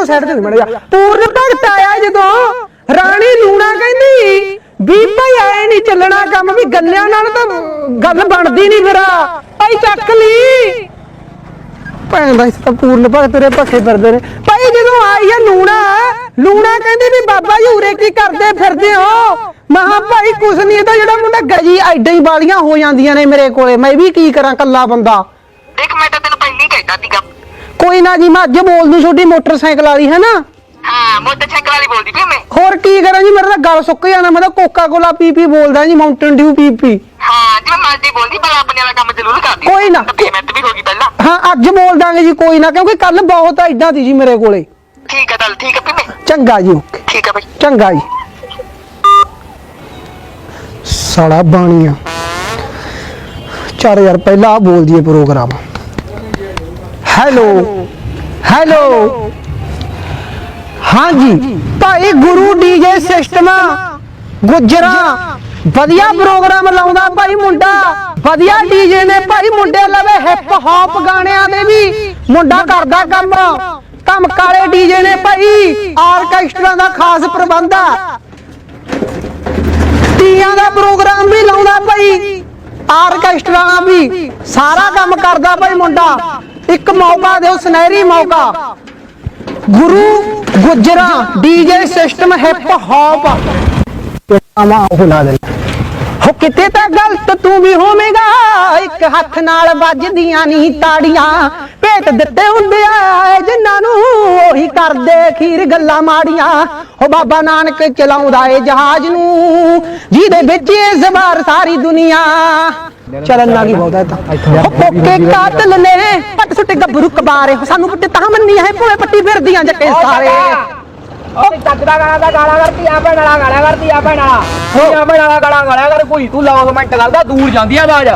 Photo side ਤੇ ਮੜ ਜਾ ਪੂਰਨ ਭਗਤ ਆਇਆ ਜਦੋਂ। ਰਾਣੀ ਲੂਣਾ ਕਹਿੰਦੀ, ਵੀ ਭਾਈ ਆਏ ਨਹੀਂ ਚੱਲਣਾ ਕੰਮ, ਵੀ ਗੱਲਿਆਂ ਨਾਲ ਤਾਂ ਗੱਲ ਬਣਦੀ ਨਹੀਂ ਫਿਰ ਭਾਈ ਚੱਕ ਲਈ। ਭੈਣ ਦਾ ਇਸ ਤਾਂ ਪੂਰਨ ਭਗਤ ਤੇਰੇ ਭੱਖੇ ਫਿਰਦੇ ਨੇ। ਭਾਈ ਜਦੋਂ ਆਈ ਹੈ ਲੂਣਾ ਲੂਣਾ ਕਹਿੰਦੀ ਵੀ ਬਾਬਾ ਜੀ ਉਰੇ ਕੀ ਕਰਦੇ ਫਿਰਦੇ ਹੋ? ਮਹਾ ਭਾਈ ਕੁਛ ਨਹੀਂ ਤਾਂ ਜਿਹੜਾ ਮੁੰਡਾ ਗਜੀ ਐਡਾ ਹੀ ਵਾਲੀਆਂ ਹੋ ਜਾਂਦੀਆਂ ਨੇ ਮੇਰੇ ਕੋਲੇ। ਮੈਂ ਵੀ ਕੀ ਕਰਾਂ ਕੱਲਾ ਬੰਦਾ ਦੇਖ ਮੈਂ ਤਾਂ ਤੈਨੂੰ ਪਹਿਲਾਂ ਹੀ ਕਹਿਤਾ ਸੀਗਾ ਕੋਈ ਨਾ ਜੀ ਮੈਂ ਅੱਜ ਬੋਲ ਦੂੰ ਛੋਟੀ ਮੋਟਰਸਾਈਕਲ ਵਾਲੀ ਹੈ ਨਾ ਹਾਂ ਮੋਟਰਸਾਈਕਲ ਵਾਲੀ ਬੋਲਦੀ ਪਈ ਮੈਂ। ਹੋਰ ਕੀ ਕਰਾਂ ਜੀ ਮੇਰਾ ਤਾਂ ਗਲ ਸੁੱਕ ਜਾਣਾ ਮੈਂ ਤਾਂ ਕੋਕਾ ਕੋਲਾ ਪੀ ਪੀ ਬੋਲਦਾ ਜੀ ਮਾਊਂਟਨ ਡਿਊ ਪੀ ਪੀ। ਹਾਂ ਜਿਵੇਂ ਮਰਜ਼ੀ ਬੋਲਦੀ ਪਰ ਆਪਣੇ ਵਾਲਾ ਕੰਮ ਜ਼ਰੂਰ ਕਰਦੀ। ਕੋਈ ਨਾ। ਪੇਮੈਂਟ ਵੀ ਹੋ ਗਈ ਪਹਿਲਾਂ। ਹਾਂ ਅੱਜ ਬੋਲ ਦਾਂਗੇ ਜੀ ਕੋਈ ਨਾ ਕਿਉਂਕਿ ਕੱਲ ਬਹੁਤ ਐਡਾ ਦੀ ਜੀ ਮੇਰੇ ਕੋਲੇ। ਠੀਕ ਹੈ ਚੱਲ ਠੀਕ ਹੈ ਪੀਮੇ ਚੰਗਾ ਜੀ ਓਕੇ। ਠੀਕ ਹੈ ਬਈ ਚੰਗਾ ਜੀ। ਸਾਲਾ ਬਾਣੀਆ। ਚਾਰ ਯਾਰ ਪਹਿਲਾਂ ਆਹ ਬੋਲ ਦਈਏ ਪ੍ਰੋਗਰਾਮ। Hello hello. ਹਾਂਜੀ, ਭਾਈ ਗੁਰੂ ਡੀਜੇ ਸਿਸਟਮ, ਗੁਜਰਾ, ਵਧੀਆ ਪ੍ਰੋਗਰਾਮ ਲਾਉਂਦਾ ਭਾਈ ਮੁੰਡਾ, ਵਧੀਆ ਡੀਜੇ ਨੇ ਭਾਈ ਮੁੰਡੇ ਲਵੇ ਹਿਪ ਹੌਪ ਗਾਣਿਆਂ ਦੇ ਵੀ, ਮੁੰਡਾ ਕਰਦਾ ਕੰਮ। ਕੰਮ ਡੀਜੇ ਨੇ ਭਾਈ, ਆਰਕੈਸਟਰਾ ਦਾ ਖਾਸ ਪ੍ਰਬੰਧ ਆ। ਤੀਆਂ ਦਾ ਪ੍ਰੋਗਰਾਮ ਵੀ ਲਾਉਂਦਾ ਭਾਈ, ਆਰਕੈਸਟਰਾ ਵੀ, ਸਾਰਾ ਕੰਮ ਕਰਦਾ ਭਾਈ ਮੁੰਡਾ। ਇੱਕ ਮੌਕਾ ਦਿਓ, ਸੁਨਹਿਰੀ ਮੌਕਾ। ਗੁਰੂ ਗੁਜਰਾ, ਡੀਜੇ ਸਿਸਟਮ ਹਿਪ ਹੌਪ ਆਮਾ ਉਹ ਲਾ ਦੇ ਹੋ ਕਿਤੇ ਤਾਂ ਗਲਤ ਤੂੰ ਵੀ ਹੋਵੇਂਗਾ। ਇੱਕ ਹੱਥ ਨਾਲ ਵੱਜਦੀਆਂ ਨਹੀਂ ਤਾੜੀਆਂ। ਭੇਤ ਦਿੱਤੇ ਹੁੰਦੇ ਆ ਜਿਨ੍ਹਾਂ ਨੂੰ ਉਹੀ ਕਰਦੇ ਖੀਰ ਗੱਲਾਂ ਮਾੜੀਆਂ। ਹੋ ਬਾਬਾ ਨਾਨਕ ਚਲਾਉਂਦਾ ਏ ਜਹਾਜ਼ ਨੂੰ, ਜਿਹਦੇ ਵਿੱਚ ਇਹ ਜ਼ਬਾਰ ਸਾਰੀ ਦੁਨੀਆ ਚਲਨ ਲੱਗੀ ਬਹੁਤਾ ਹੈ ਤਾਂ। ਕੋਕੇ ਕਾਤਲ ਨੇ। ਪੱਟ ਸੁੱਟੇ ਗੱਭਰੂ ਕਬਾਰੇ। ਸਾਨੂੰ ਪੁੱਟ ਤਾਂ ਮੰਨੀ ਹੈ ਭੋਏ ਪੱਟੀ ਫਿਰਦੀਆਂ ਜੱਟੇ ਸਾਰੇ। ਉਹ ਚੱਜ ਦਾ ਗਾਣਾ ਦਾ ਗਾਣਾ ਕਰਦੀ ਆ ਭੈਣ ਵਾਲਾ ਗਾਣਾ ਕਰਦੀ ਆ ਭੈਣ। ਵਾਲਾ ਆ ਭੈਣ ਵਾਲਾ ਗਾਣਾ ਗਾਣਾ ਕਰ ਕੋਈ ਤੂੰ ਲੌਸਮੈਂਟ ਕਰਦਾ ਦੂਰ ਜਾਂਦੀ ਆ ਆਵਾਜ਼।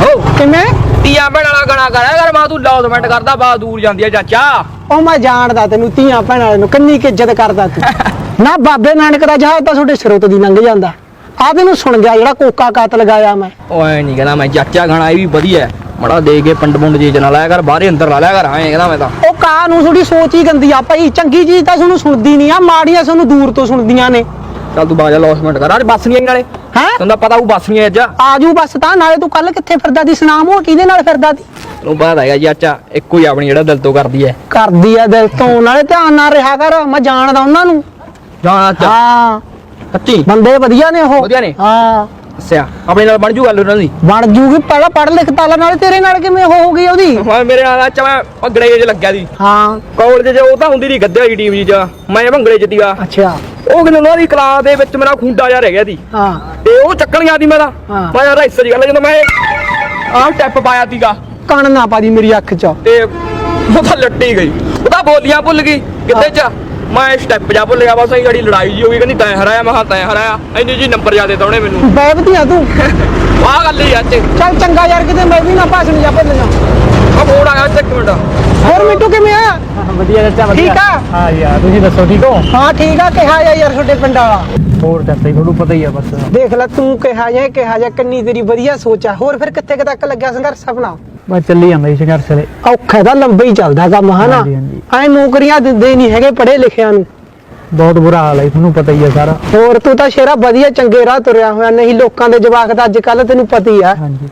ਹੋ। ਕਿਵੇਂ? ਤੀਆ ਭੈਣ ਵਾਲਾ ਗਾਣਾ ਗਾਣਾ ਕਰ ਮਾ ਤੂੰ ਲੌਸਮੈਂਟ ਕਰਦਾ ਬਾ ਦੂਰ ਜਾਂਦੀ ਆ ਚਾਚਾ। ਉਹ ਮੈਂ ਜਾਣਦਾ ਤੈਨੂੰ ਧੀਆਂ ਭੈਣਾਂ ਵਾਲੇ ਨੂੰ ਕਿੰਨੀ ਕੁ ਇੱਜ਼ਤ ਕਰਦਾ ਤੂੰ। ਨਾ ਬਾਬੇ ਨਾਨਕ ਦਾ ਜਹਾਜ਼ ਤਾਂ ਤੁਹਾਡੇ ਸਿਰੋਂ ਤੋਂ ਦੀ ਲੰਘ ਜਾਂਦਾ। ਆ ਤੈਨੂੰ ਸੁਣ ਗਿਆ ਜਿਹੜਾ ਕੋਕਾ ਕਾਤ ਲਗਾਇਆ ਮੈਂ। ਓਏ ਨਹੀਂ ਕਹਿੰਦਾ ਮੈਂ ਚਾਚਾ ਗਾਣਾ ਇਹ ਵੀ ਵਧੀਆ ਮੜਾ ਦੇ ਕੇ ਪਿੰਡ ਪੁੰਡ ਜੀ ਚ ਨਾ ਲਾਇਆ ਕਰ ਬਾਹਰੇ ਅੰਦਰ ਲਾ ਲਿਆ ਕਰ ਐਂ ਕਹਿੰਦਾ ਮੈਂ ਤਾਂ। ਉਹ ਕਾ ਨੂੰ ਥੋੜੀ ਸੋਚ ਹੀ ਗੰਦੀ ਆ ਭਾਈ ਚੰਗੀ ਚੀਜ਼ ਤਾਂ ਤੁਹਾਨੂੰ ਸੁਣਦੀ ਨਹੀਂ ਆ ਮਾੜੀਆਂ ਤੁਹਾਨੂੰ ਦੂਰ ਤੋਂ ਸੁਣਦੀਆਂ ਨੇ। ਚੱਲ ਤੂੰ ਬਾਜਾ ਲੌਸਮੈਂਟ ਕਰ। ਅੱਜ ਬੱਸ ਨਹੀਂ ਆਈ ਨਾਲੇ? ਹੈ? ਤੈਨੂੰ ਤਾਂ ਪਤਾ ਉਹ ਬੱਸ ਨਹੀਂ ਆਈ ਅੱਜ। ਆਜੂ ਬਸ ਤਾਂ ਨਾਲੇ ਤੂੰ ਕੱਲ ਕਿੱਥੇ ਫਿਰਦਾ ਦੀ ਸੁਨਾਮ ਉਹ ਕਿਹਦੇ ਨਾਲ ਫਿਰਦਾ ਦੀ ਤੈਨੂੰ ਪਤਾ ਹੈਗਾ ਚਾਚਾ ਇੱਕੋ ਹੀ ਆਪਣੀ ਜਿਹੜਾ ਦਿਲ ਤੋਂ ਕਰਦੀ ਐ ਕਰਦੀ ਆ ਦਿਲ ਤੋਂ ਨਾਲੇ ਧਿਆਨ ਨਾਲ ਰਿਹਾ ਕਰ ਮੈਂ ਜਾਣਦਾ ਉਹਨਾਂ ਨੂੰ। ਜਾਣਾ ਹਾਂ। ਸੱਚੀ ਬੰਦੇ ਵਧੀਆ ਨੇ ਉਹ। ਵਧੀਆ ਨੇ? ਹਾਂ। ਅੱਛਾ ਆਪਣੇ ਨਾਲ ਬਣ ਜੂ ਗੱਲ ਉਹਨਾਂ ਦੀ? ਬਣ ਜੂਗੀ ਪਹਿਲਾਂ ਪੜ੍ਹ ਲਿਖ ਤਾਲਾ ਨਾਲੇ ਤੇਰੇ ਨਾਲ ਕਿਵੇਂ ਹੋਊਗੀ ਉਹਦੀ? ਮੈਂ ਮੇਰੇ ਨਾਲ ਅੱਛਾ ਮੈਂ ਭੰਗੜੇ 'ਚ ਲੱਗਿਆ ਸੀ ਹਾਂ। ਕਾਲਜ 'ਚ ਉਹ ਤਾਂ ਹੁੰਦੀ ਨਹੀਂ ਗੱਦੇ ਵਾਲੀ ਟੀਮ ਜੀ ਚ। ਮੈਂ ਭੰਗੜੇ 'ਚ ਸੀਗਾ। ਅੱਛਾ। ਉਹ ਕਿਤੇ ਉਹਨਾਂ ਦੀ ਕਲਾਸ ਦੇ ਵਿੱਚ ਮੇਰਾ ਖੁੰਡਾ ਜਾ ਰਹਿ ਗਿਆ ਸੀ। ਹਾਂ। ਤੇ ਉਹ ਚੱਕਣ ਗਿਆ ਸੀ ਮੇਰਾ ਹਾਂ। ਮੈਂ ਯਾਰ ਇਸ ਦੀ ਗੱਲ ਜਦੋਂ ਮੈਂ ਆਹ ਸਟੈਪ ਪਾਇਆ ਸੀਗਾ। ਕਣ ਨਾ ਪਾ ਦੀ ਮੇਰੀ ਅੱਖ 'ਚ। ਤੇ ਉਹ ਤਾਂ ਲੱਟੀ ਗਈ। ਉਹ ਤਾਂ ਬੋਲੀਆਂ ਭੁੱਲ ਗਈ ਕਿੱਦੇ 'ਚ? ਮੈਂ ਸਟੈਪ ਜਾ ਭੁੱਲ ਗਿਆ ਬਸ ਇਹ ਜਿਹੜੀ ਲੜਾਈ ਜੀ ਹੋ ਗਈ ਕਹਿੰਦੀ ਤੈਂ ਹਰਾਇਆ ਮੈਂ ਕਿਹਾ ਤੈਂ ਹਰਾਇਆ। ਇੰਨੀ ਜੀ ਨੰਬਰ ਜਿਆਦੇ ਤਾਉਣੇ ਮੈਨੂੰ। ਬੈਬਦੀਆਂ ਤੂੰ। ਆਹ ਗੱਲ ਹੀ ਅੱਜ ਚੱਲ ਚੰਗਾ ਯਾਰ ਕਿਤੇ ਮੈਂ ਵੀ ਨਾ ਭਾਸ਼ਣ ਜਾ ਭੁੱਲਣਾ ਆ ਫੋਨ ਆ ਗਿਆ ਇੱਕ ਮਿੰਟ। ਹੋਰ ਮਿੱਟੂ ਕਿਵੇਂ ਆ? ਵਧੀਆ ਚਾਚਾ ਵਧੀਆ। ਠੀਕ ਆ? ਹਾਂ ਯਾਰ ਤੁਸੀਂ ਦੱਸੋ ਠੀਕ ਹੋ? ਹਾਂ ਠੀਕ ਆ ਕਿਹਾ ਜਾ ਯਾਰ ਤੁਹਾਡੇ ਪਿੰਡ ਵਾਲਾ। ਹੋਰ ਚਾਚਾ ਜੀ ਤੁਹਾਨੂੰ ਪਤਾ ਹੀ ਆ ਬਸ। ਦੇਖ ਲੈ ਤੂੰ ਕਿਹਾ ਜਾ ਕਿਹਾ ਜਾ ਕਿੰਨੀ ਤੇਰੀ ਵਧੀਆ ਸੋਚ ਆ। ਹੋਰ ਫਿਰ ਕਿੱਥੇ ਕੁ ਤੱਕ ਲੱਗਿਆ ਸੰਘਰਸ਼ ਆਪਣਾ? ਬਸ ਚੱਲੀ ਜਾਂਦਾ ਜੀ ਸੰਘਰਸ਼ ਦੇ ਔਖਾ ਤਾਂ ਲੰਬਾ ਹੀ ਚੱਲਦਾ ਕੰਮ ਹਨਾ? ਹਾਂਜੀ, ਹਾਂਜੀ। ਐ ਨੌਕਰੀਆਂ ਦਿੰਦੇ ਨਹੀਂ ਹੈਗੇ ਪੜ੍ਹੇ ਲਿਖਿਆਂ ਨੂੰ। ਬਹੁਤ ਬੁਰਾ ਹਾਲ ਹੈ ਤੁਹਾਨੂੰ ਪਤਾ ਹੀ ਆ ਸਾਰਾ। ਹੋਰ ਤੂੰ ਤਾਂ ਸ਼ੇਰਾ ਵਧੀਆ ਚੰਗੇ ਰਾਹ ਤੁਰਿਆ ਹੋਇਆ ਨਹੀਂ ਲੋਕਾਂ ਦੇ ਜਵਾਕ ਦਾ ਅੱਜ ਕੱਲ ਤੈਨੂੰ ਪਤਾ ਹੀ ਆ। ਹਾਂਜੀ।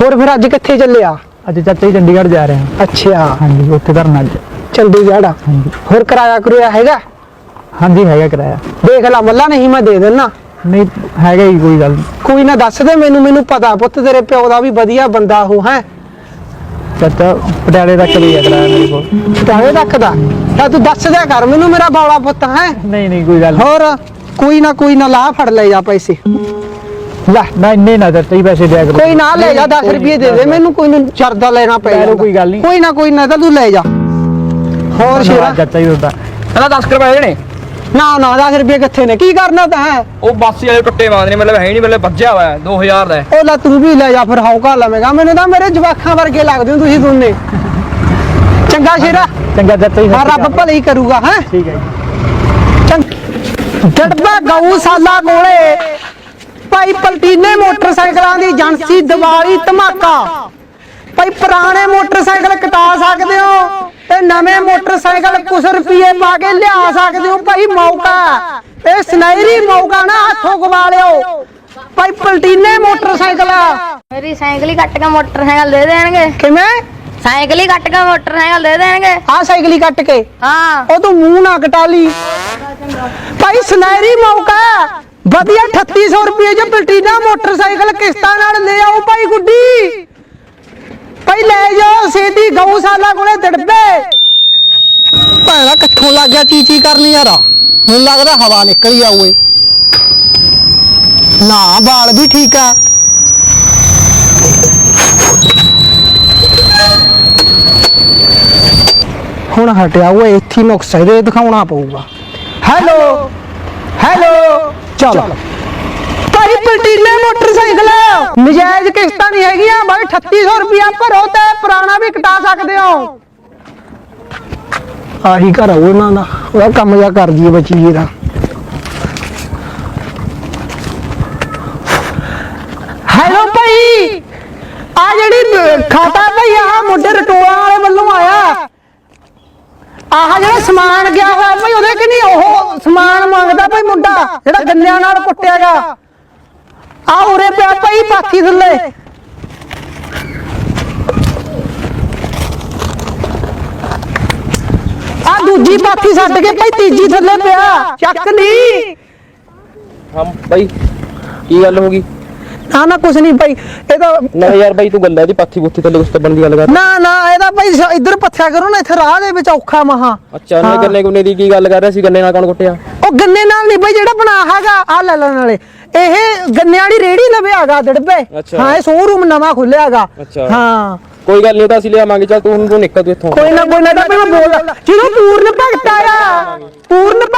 ਹੋਰ ਫਿਰ ਅੱਜ ਕਿੱਥੇ ਚੱਲਿਆ? ਅੱਜ ਚਾਚਾ ਜੀ ਚੰਡੀਗੜ੍ਹ ਜਾ ਰਹੇ। ਹਾਂ ਅੱਛਾ। ਹਾਂਜੀ ਉੱਥੇ ਧਰਨਾ ਅੱਜ। ਚੰਡੀਗੜ੍ਹ। ਹਾਂਜੀ। ਹੋਰ ਕਿਰਾਇਆ ਕਰੂਆ ਹੈਗਾ? ਹਾਂਜੀ ਹੈਗਾ ਕਿਰਾਇਆ। ਦੇਖ ਲਾ ਮੱਲਾ ਨਹੀਂ ਮੈਂ ਦੇ ਦੇਣਾ ਨਹੀਂ ਹੈਗਾ ਹੀ ਕੋਈ ਗੱਲ ਨੀ। ਕੋਈ ਨਾ ਦੱਸ ਦੇ ਮੈਨੂੰ ਮੈਨੂੰ ਪਤਾ ਪੁੱਤ ਤੇਰੇ ਪਿਓ ਦਾ ਵੀ ਵਧੀਆ ਬੰਦਾ ਉਹ ਹੈ? ਚਾਚਾ ਪਟਿਆਲੇ ਤੱਕ ਵੀ ਹੈ ਕਿਰਾਇਆ ਮੇਰੇ ਕੋਲ। ਟਾਵੇ ਰੱਖਦਾ ਤਾਂ ਤੂੰ ਦੱਸ ਦਿਆ ਕਰ ਮੈਨੂੰ ਮੇਰਾ ਬੌਲਾ ਪੁੱਤ ਹੈ। ਨਹੀਂ ਨਹੀਂ ਕੋਈ ਗੱਲ। ਹੋਰ ਕੋਈ ਨਾ ਕੋਈ ਨਾ ਲਾ ਫੜ ਲੈ ਜਾ ਪੈਸੇ। ਲੈ ਨਾ ਇੰਨੇ ਨਾ ਜੀ ਪੈਸੇ ਦਿਆ ਕਰੋ ਕੋਈ ਨਾ ਲੈ ਜਾ 10 ਰੁਪਏ ਦੇ ਦੇ ਮੈਨੂੰ ਕੋਈ ਨੂੰ ਚਰਦਾ ਲੈਣਾ ਪੈ ਜਾਂਦਾ। ਕੋਈ ਗੱਲ ਨੀ। ਕੋਈ ਨਾ ਕੋਈ ਨਾ ਤਾਂ ਤੂੰ ਲੈ ਜਾ। ਹੋਰ ਸ਼ੇਰਾ। ਚਾਚਾ ਜੀ ਤੁਹਾਡਾ। ਕਹਿੰਦਾ 10 ਰੁਪਏ ਦੇਣੇ ਨਾ ਨਾ 10 ਰੁਪਏ ਕਿੱਥੇ ਨੇ? ਕੀ ਕਰਨਾ ਤਾਂ? ਹੈ ਉਹ ਬੱਸ ਵਾਲੇ ਟੁੱਟੇ ਮਾਰਦੇ ਨੇ ਮਤਲਬ ਹੈ ਨਹੀਂ ਮਤਲਬ ਵੱਜਿਆ ਹੋਇਆ 2000 ਦਾ ਹੈ। ਉਹ ਲੈ ਤੂੰ ਵੀ ਲੈ ਜਾ ਫਿਰ ਹੌਕਾ ਲਵੇਂਗਾ ਮੈਨੂੰ ਤਾਂ ਮੇਰੇ ਜਵਾਖਾਂ ਵਰਗੇ ਲੱਗਦੇ ਹੋ ਤੁਸੀਂ ਦੋਨੇ। ਚੰਗਾ ਸ਼ੇਰਾ। ਚੰਗਾ ਚਾਚਾ ਜੀ ਹਾਂ ਸਤਿ ਸ਼੍ਰੀ ਰੱਬ ਅਕਾਲ। ਭਲੇ ਹੀ ਕਰੂਗਾ ਹੈ? ਠੀਕ ਹੈ ਜੀ। ਜੜਬਾ ਗਊਸ਼ਾਲਾ ਕੋਲੇ। ਭਾਈ ਪਲਟੀਨੇ ਮੋਟਰਸਾਈਕਲਾਂ ਦੀ ਏਜੰਸੀ ਦੀਵਾਲੀ ਧਮਾਕਾ। ਭਾਈ ਪੁਰਾਣੇ ਮੋਟਰਸਾਈਕਲ ਕਟਾ ਸਕਦੇ ਹੋ? ਤੇ ਨਵੇਂ ਮੋਟਰਸਾਈਕਲ ਕੁਛ ਰੁਪਏ ਪਾ ਕੇ ਲਿਆ ਸਕਦੇ ਹੋ ਭਾਈ ਮੌਕਾ। ਹੈ। ਇਹ ਸੁਨਹਿਰੀ ਮੌਕਾ ਨਾ ਹੱਥੋਂ ਗਵਾ ਲਿਓ। ਭਾਈ ਪਲਟੀਨੇ ਮੋਟਰਸਾਈਕਲ। ਆ। ਮੇਰੀ ਸਾਈਕਲ ਹੀ ਕੱਟ ਕੇ ਮੋਟਰਸਾਈਕਲ ਦੇ ਦੇਣਗੇ। ਕਿਵੇਂ? ਸਾਈਕਲ ਹੀ ਕੱਟ ਕੇ ਮੋਟਰਸਾਈਕਲ ਦੇ ਦੇਣਗੇ। ਆ ਸਾਈਕਲ ਹੀ ਕੱਟ ਕੇ? ਹਾਂ। ਉਹ ਤੂੰ ਮੂੰਹ ਨਾ ਕਟਾ ਲਈ। ਭਾਈ ਸੁਨਹਿਰੀ ਮੌਕਾ। ਹੈ। ਵਧੀਆ 3800 ਰੁਪਏ ਚ ਪਲਟੀਨਾ ਮੋਟਰਸਾਈਕਲ ਕਿਸ਼ਤਾਂ ਨਾਲ ਲੈ ਆਓ ਭਾਈ ਗੁੱਡੀ। ਭਾਈ ਲੈ ਜਾਓ ਸੇਦੀ ਗਊਸ਼ਾਲਾ ਕੋਲੇ ਦੜਬੇ। ਭੈਣਾ ਕਿੱਥੋਂ ਲੱਗ ਗਿਆ ਚੀਚੀ ਕਰਨੀ ਯਾਰ? ਮੈਨੂੰ ਲੱਗਦਾ ਹਵਾ ਨਿਕਲ ਆ ਓਏ ਨਾ ਬਾਲ ਵੀ ਠੀਕ ਆ। ਹੁਣ ਹਟਿਆ ਓਏ ਇੱਥੇ ਨੁਕਸ ਇਹਦੇ ਦਿਖਾਉਣਾ ਪਊਗਾ। ਹੈਲੋ ਹੈਲੋ ਚਲ। ਭਾਈ ਪਲਟੀਨੇ ਮੋਟਰਸਾਈਕਲ। ਨਜਾਇਜ਼ ਕਿਸ਼ਤਾਂ ਨਹੀਂ ਹੈਗੀਆਂ ਬਾਈ 3800 ਰੁਪਿਆ ਭਰੋ ਤੇ ਪੁਰਾਣਾ ਵੀ ਕਟਾ ਸਕਦੇ ਹੋ। ਆਹੀ ਘਰ ਆ ਉਹਨਾਂ ਦਾ ਉਹਦਾ ਕੰਮ ਜਾ ਕਰ ਦਈਏ ਬੱਚੀ ਜੀ ਦਾ ਹੈਲੋ ਭਾਈ ਆ ਜਿਹੜੀ ਖਾਤਾ ਭਾਈ ਆ ਮੁੰਡੇ ਰਟੋਆ ਵਾਲੇ ਵੱਲੋਂ ਆਇਆ। ਆਹ ਜਿਹੜਾ ਸਮਾਨ ਗਿਆ ਹੋਇਆ ਭਾਈ ਉਹਦੇ ਕਿ ਨਹੀਂ ਉਹ ਸਮਾਨ ਮੰਗਦਾ ਭਾਈ ਮੁੰਡਾ ਜਿਹੜਾ ਗੰਨਿਆਂ ਨਾਲ ਕੁੱਟਿਆਗਾ ਆ ਉਰੇ ਪਿਆ ਭਾਈ ਪਾਥੀ ਥੱਲੇ। ਆ ਦੂਜੀ ਪਾਥੀ ਛੱਡ ਕੇ ਭਾਈ ਤੀਜੀ ਥੱਲੇ ਪਿਆ। ਚੱਕ ਲਈ ਹਾਂ ਬਾਈ ਕੀ ਗੱਲ ਹੋ ਗਈ? ਨਾ ਨਾ ਕੁਛ ਨਹੀਂ ਭਾਈ। ਇਹ ਤਾਂ ਨਾ ਯਾਰ ਬਾਈ ਤੂੰ ਗੱਲਾਂ ਦੀ ਪਾਥੀ ਪੁੱਥੀ ਥੱਲੇ ਕੁਛ ਤੱਬਣ ਦੀ ਗੱਲ ਕਰ। ਨਾ ਨਾ ਭਾਈ ਸ- ਇੱਧਰ ਪੱਥਿਆ ਕਰੋ ਨਾ ਇੱਥੇ ਰਾਹ ਦੇ ਵਿੱਚ ਔਖਾ ਮਹਾ। ਅੱਛਾ ਉਹਨੇ ਹਾਂ। ਗੰਨੇ ਗੁੰਨੇ ਦੀ ਕੀ ਗੱਲ ਕਰ ਰਿਹਾ ਸੀ? ਗੰਨੇ ਨਾਲ ਕੌਣ ਕੁੱਟਿਆ? ਉਹ ਗੰਨੇ ਨਾਲ ਨਹੀਂ ਭਾਈ ਜਿਹੜਾ ਬਣਾ ਹੈਗਾ। ਆ ਲੈ ਲੈਣ ਵਾਲੇ ਇਹ ਗੰਨੇ ਵਾਲੀ ਰੇੜੀ ਲਵਿਆਗਾ ਦੜਬੇ ਅੱਛਾ। ਹਾਂ ਇਹ ਸ਼ੋਰੂਮ ਨਵਾਂ ਖੁੱਲਿਆਗਾ ਅੱਛਾ। ਹਾਂ। ਕੋਈ ਗੱਲ ਨਹੀਂ ਤਾਂ ਅਸੀਂ ਲਿਆਵਾਂਗੇ ਚੱਲ ਤੂੰ ਹੁਣ ਤੂੰ ਨਿਕਲ ਤੂੰ ਇੱਥੋਂ। ਕੋਈ ਨਾ ਕੋਈ ਨਾ ਤਾਂ ਮੈਂ ਬੋਲ ਜਦੋਂ ਪੂਰਨ ਭਗਤ ਆਇਆ ਪੂਰਨ ਭਗਤ